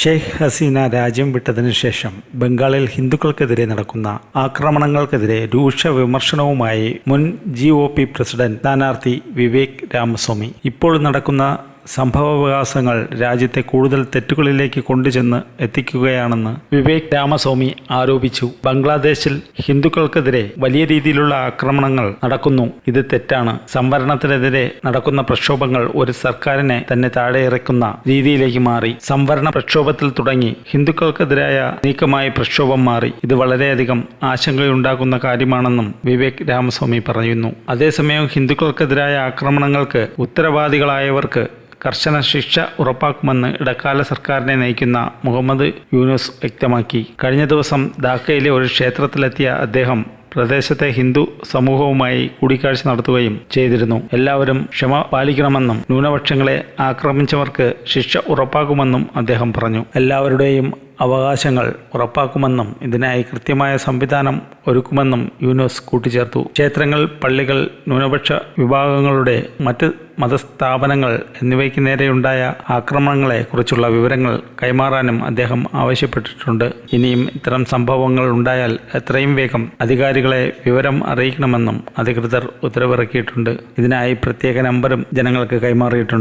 ഷെയ്ഖ് ഹസീന രാജ്യം വിട്ടതിനു ശേഷം ബംഗാളിൽ ഹിന്ദുക്കൾക്കെതിരെ നടക്കുന്ന ആക്രമണങ്ങൾക്കെതിരെ രൂക്ഷ വിമർശനവുമായി മുൻ ജി ഒ പി പ്രസിഡന്റ് സ്ഥാനാർത്ഥി വിവേക് രാമസ്വാമി. ഇപ്പോൾ നടക്കുന്ന സംഭവവികാസങ്ങൾ രാജ്യത്തെ കൂടുതൽ തെറ്റുകളിലേക്ക് കൊണ്ടുചെന്ന് എത്തിക്കുകയാണെന്ന് വിവേക് രാമസ്വാമി ആരോപിച്ചു. ബംഗ്ലാദേശിൽ ഹിന്ദുക്കൾക്കെതിരെ വലിയ രീതിയിലുള്ള ആക്രമണങ്ങൾ നടക്കുന്നു. ഇത് തെറ്റാണ്. സംവരണത്തിനെതിരെ നടക്കുന്ന പ്രക്ഷോഭങ്ങൾ ഒരു സർക്കാരിനെ തന്നെ താഴെ ഇറക്കുന്ന രീതിയിലേക്ക് മാറി. സംവരണ പ്രക്ഷോഭത്തിൽ തുടങ്ങി. ഹിന്ദുക്കൾക്കെതിരായ നീക്കമായ പ്രക്ഷോഭം മാറി. ഇത് വളരെയധികം ആശങ്കയുണ്ടാക്കുന്ന കാര്യമാണെന്നും വിവേക് രാമസ്വാമി പറയുന്നു. അതേസമയം ഹിന്ദുക്കൾക്കെതിരായ ആക്രമണങ്ങൾക്ക് ഉത്തരവാദികളായവർക്ക് കർശന ശിക്ഷ ഉറപ്പാക്കുമെന്ന് ഇടക്കാല സർക്കാരിനെ നയിക്കുന്ന മുഹമ്മദ് യൂനുസ് വ്യക്തമാക്കി. കഴിഞ്ഞ ദിവസം ധാക്കയിലെ ഒരു ക്ഷേത്രത്തിലെത്തിയ അദ്ദേഹം പ്രദേശത്തെ ഹിന്ദു സമൂഹവുമായി കൂടിക്കാഴ്ച നടത്തുകയും ചെയ്തിരുന്നു. എല്ലാവരും ക്ഷമ പാലിക്കണമെന്നും ന്യൂനപക്ഷങ്ങളെ ആക്രമിച്ചവർക്ക് ശിക്ഷ ഉറപ്പാക്കുമെന്നും അദ്ദേഹം പറഞ്ഞു. എല്ലാവരുടെയും അവകാശങ്ങൾ ഉറപ്പാക്കുമെന്നും ഇതിനായി കൃത്യമായ സംവിധാനം ഒരുക്കുമെന്നും യൂനുസ് കൂട്ടിച്ചേർത്തു. ക്ഷേത്രങ്ങൾ പള്ളികൾ ന്യൂനപക്ഷ വിഭാഗങ്ങളുടെ മറ്റ് മതസ്ഥാപനങ്ങൾ എന്നിവയ്ക്ക് നേരെയുണ്ടായ ആക്രമണങ്ങളെ കുറിച്ചുള്ള വിവരങ്ങൾ കൈമാറാനും അദ്ദേഹം ആവശ്യപ്പെട്ടിട്ടുണ്ട്. ഇനിയും ഇത്തരം സംഭവങ്ങൾ ഉണ്ടായാൽ എത്രയും വേഗം അധികാരികളെ വിവരം അറിയിക്കണമെന്നും അധികൃതർ ഉത്തരവിറക്കിയിട്ടുണ്ട്. ഇതിനായി പ്രത്യേക നമ്പറും ജനങ്ങൾക്ക് കൈമാറിയിട്ടുണ്ട്.